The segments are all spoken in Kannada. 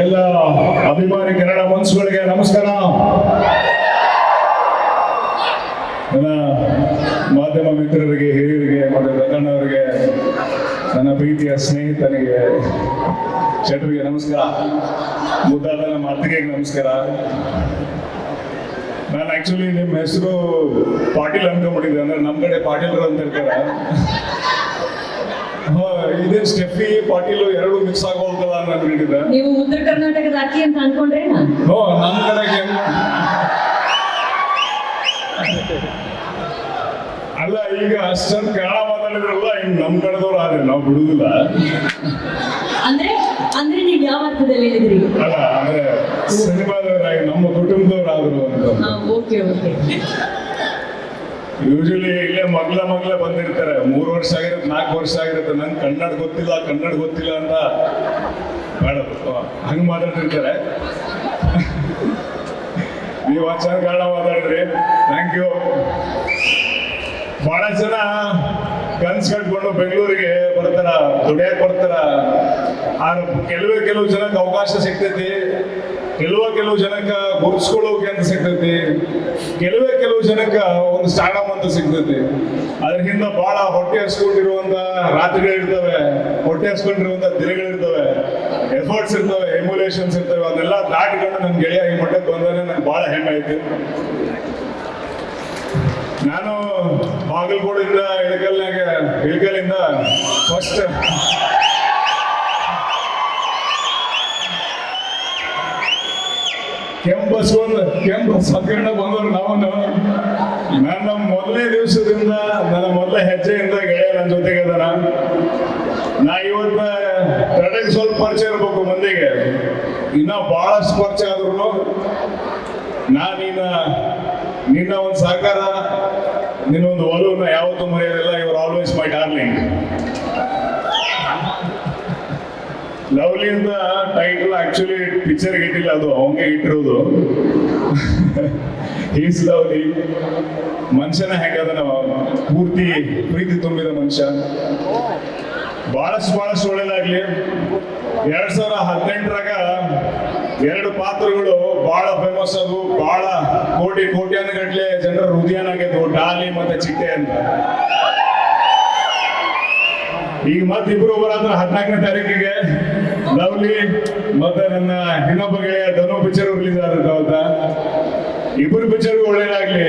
ಎಲ್ಲ ಅಭಿಮಾನಿ ಕನ್ನಡ ಮನಸ್ಸುಗಳಿಗೆ ನಮಸ್ಕಾರ. ನನ್ನ ಮಾಧ್ಯಮ ಮಿತ್ರರಿಗೆ, ಹಿರಿಯರಿಗೆ, ಮತ್ತು ಗಂಗಣ್ಣವರಿಗೆ ನನ್ನ ಪ್ರೀತಿಯ ಸ್ನೇಹಿತನಿಗೆ ಶೆಟ್ರಿಗೆ ನಮಸ್ಕಾರ. ಮುದ್ದಾದ ನಮ್ಮ ಅತ್ತಿಗೆಗೆ ನಮಸ್ಕಾರ. ನಾನು ಆಕ್ಚುಲಿ ನಿಮ್ಮ ಹೆಸರು ಪಾಟೀಲ್ ಅನ್ಕೊಂಡ್ಬಿಟ್ಟಿದ್ದೆ ಅಂದ್ರೆ ನಮ್ಮ ಕಡೆ ಪಾಟೀಲ್ರು ಅಂತ ಇರ್ತಾರೆ. ಸ್ಟೆಫಿ ಪಾಟೀಲ್ ಎರಡು ಮಿಕ್ಸ್ ಆಗೋಲ್ತಲ್ಲ ಅಂತ ಅನ್ಕೊಂಡಿದ್ದೆ ನೀವು ಉತ್ತರ ಕರ್ನಾಟಕದ ಅಕ್ಕಿ ಅಂತ ಅನ್ಕೊಂಡ್ರೆ ಓ ನಮ್ಮ ಕಡೆಗೆ ಅಲ್ಲ ಈಗ ಅಷ್ಟೊಂದು ಕನ್ನಡ ಮಾತಾಡಿದ್ರಲ್ಲ ಹಿಂಗ್ ನಮ್ಮ ಕಡೆದವ್ರು ಆದ್ರೆ ನಾವು ಬಿಡುದಿಲ್ಲ. ಅಂದ್ರೆ ಅಂದ್ರೆ ನೀವ್ ಯಾವ ಅರ್ಥದಲ್ಲಿ ಹೇಳಿದ್ರಿ? ಅಲ್ಲ ಅಂದ್ರೆ ಸಿನಿಮಾದವರಾಗಿ ನಮ್ಮ ಕುಟುಂಬದವರಾದ್ರು ಅಂತ. ಓಕೆ ಓಕೆ ಯೂಶಲಿ ಇಲ್ಲೇ ಮಗ್ಲ ಮಗ್ಲ ಬಂದಿರ್ತಾರೆ. ಮೂರು ವರ್ಷ ಆಗಿರುತ್ತೆ, ನಾಲ್ಕು ವರ್ಷ ಆಗಿರುತ್ತೆ. ನಂಗೆ ಕನ್ನಡ ಗೊತ್ತಿಲ್ಲ ಕನ್ನಡ ಗೊತ್ತಿಲ್ಲ ಅಂತ ಬೇಡ. ಹಂಗೆ ಮಾತಾಡ್ತಿರ್ತಾರೆ. ನೀವು ಆಚಾರ ಕನ್ನಡ ಮಾತಾಡ್ರಿ ಥ್ಯಾಂಕ್ ಯು ಬಹಳ ಜನ ಕನ್ಸ್ ಕಟ್ಕೊಂಡು ಬೆಂಗಳೂರಿಗೆ ಬರ್ತಾರ ದುಡಿಯಕ್ಕೆ ಬರ್ತಾರ. ಕೆಲವೇ ಕೆಲವು ಜನಕ್ಕೆ ಅವಕಾಶ ಸಿಗ್ತೈತಿ. ಕೆಲವ ಕೆಲವು ಜನಕ್ಕೆ ಗುರ್ಸ್ಕೊಳ್ಳೋಕೆ ಅಂತ ಸಿಗ್ತೈತಿ. ಕೆಲವೇ ಕೆಲವು ಜನಕ್ಕೆ ಒಂದು ಸ್ಟಾರ್ಡಮ್ ಅಂತ ಸಿಗ್ತೈತಿ. ಅದ್ರ ಹಿಂದೆ ಬಹಳ ಹೊಟ್ಟೆ ಹಸ್ಕೊಂಡಿರುವಂತ ರಾತ್ರಿಗಳಿರ್ತವೆ, ಹೊಟ್ಟೆ ಹಸ್ಕೊಂಡಿರುವಂತ ದಿನಗಳಿರ್ತವೆ. ಎಫರ್ಟ್ಸ್ ಇರ್ತವೆ ಎಮ್ಯುಲೇಷನ್ಸ್ ಇರ್ತವೆ, ಅದನ್ನೆಲ್ಲ ದಾಟಿಕೊಂಡು ನನ್ನ ಗೆಳೆಯ ಈ ಮಟ್ಟಕ್ಕೆ ಬಂದರೆ ನಂಗೆ ಬಹಳ ಹೆಮ್ಮೆ ಆಯ್ತು. ನಾನು ಬಾಗಲಕೋಡಿಂದ ಇಳಕಲ್ನಾಗ ಇಳಕಲ್ಲಿಂದ ಫಸ್ಟ್ ಕೆಂಬಸ್ಕೊಂಡ್ ಕೆಂಬಸ್ ಹತ್ಕೊಂಡ ಬಂದವ್ರು ನಾವು ನನ್ನ ಮೊದಲನೇ ದಿವಸದಿಂದ, ನನ್ನ ಮೊದಲ ಹೆಜ್ಜೆಯಿಂದ ಗೆಳೆಯ ನನ್ನ ಜೊತೆಗೆ ಅದಾನ ನಾ ಇವತ್ತ ಕಡೆಗೆ ಸ್ವಲ್ಪ ಪರಿಚಯ ಇರ್ಬೇಕು ಮಂದಿಗೆ. ಇನ್ನ ಬಹಳ ಪರಿಚಯ ಆದ್ರೂ ನಾ ನಿನ್ನ ನಿನ್ನ ಒಂದು ಸಹಕಾರ, ನಿನ್ನ ಒಂದು ಒಲವನ್ನ ಯಾವತ್ತೂ ಮರೆಯೋದಿಲ್ಲ. ಇವರು ಆಲ್ವೇಸ್ ಮೈ ಡಾರ್ಲಿಂಗ್ ಲವ್ಲಿ ಅಂತ ಟೈಟಲ್ ಆಕ್ಚುಲಿ ಪಿಕ್ಚರ್ ಇಟ್ಟಿಲ್ಲ ಅದು ಅವಂಗೆ ಇಟ್ಟಿರೋದು. ಈಸ್ ಲವ್ಲಿ ಮನುಷ್ಯನ ಹೆಂಗದ ನಾವು? ಪೂರ್ತಿ ಪ್ರೀತಿ ತುಂಬಿದ ಮನುಷ್ಯ. ಬಹಳಷ್ಟು ಬಹಳಷ್ಟು ಒಳ್ಳೇದಾಗ್ಲಿ. ಎರಡ್ ಸಾವಿರ ಹದಿನೆಂಟರಾಗ ಎರಡು ಪಾತ್ರಗಳು ಬಹಳ ಫೇಮಸ್ ಅದು. ಬಹಳ ಕೋಟಿ, ಕೋಟ್ಯಾನುಗಟ್ಲೆ ಜನರ ಹೃದಯನಾಗಿದ್ವು ಡಾಲಿ ಮತ್ತೆ ಚಿಟ್ಟೆ ಅಂತ. ಈಗ ಮತ್ತಿಬ್ರು ಬರ ಹದಿನಾಲ್ಕನೇ ತಾರೀಕಿಗೆ ಲವ್ಲಿ ಮತ್ತೆ ನನ್ನ ಇನ್ನೊಬ್ಬ ಗೆಳೆಯ ಧನು ಪಿಕ್ಚರ್ ರಿಲೀಸ್ ಆದಂತ ಇಬ್ಬರು ಪಿಕ್ಚರ್ ಒಳ್ಳೇದಾಗ್ಲಿ.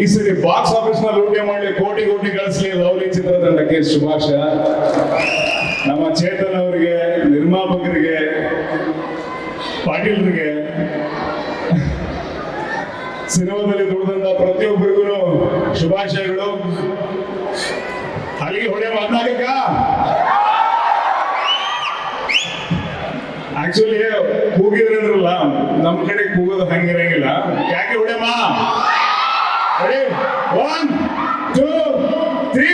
ಈ ಸರಿ ಬಾಕ್ಸ್ ಆಫೀಸ್ನ ಲೂಟಿ ಮಾಡಿ ಕೋಟಿ ಕೋಟಿ ಕಳಿಸ್ಲಿ ಲವ್ಲಿ ಚಿತ್ರತಂಡಕ್ಕೆ ಶುಭಾಶ ನಮ್ಮ ಚೇತನ್ ಅವರಿಗೆ ನಿರ್ಮಾಪಕರಿಗೆ ಪಾಟೀಲ್ರಿಗೆ, ಸಿನಿಮಾದಲ್ಲಿ ದುಡಿದಂತ ಪ್ರತಿಯೊಬ್ಬರಿಗೂ ಶುಭಾಶಯಗಳು. ಅಲ್ಲಿಗೆ ಹೊಡೆ ಮಾತಾಡಿಕ ಆಕ್ಚುಲಿ ಕೂಗಿದ್ರಲ್ಲ ನಮ್ ಕಡೆ ಕೂಗೋದು ಹಂಗಿರಂಗಿಲ್ಲ ಯಾಕೆ ಹೊಡೆಯಮ್ಮ? One two three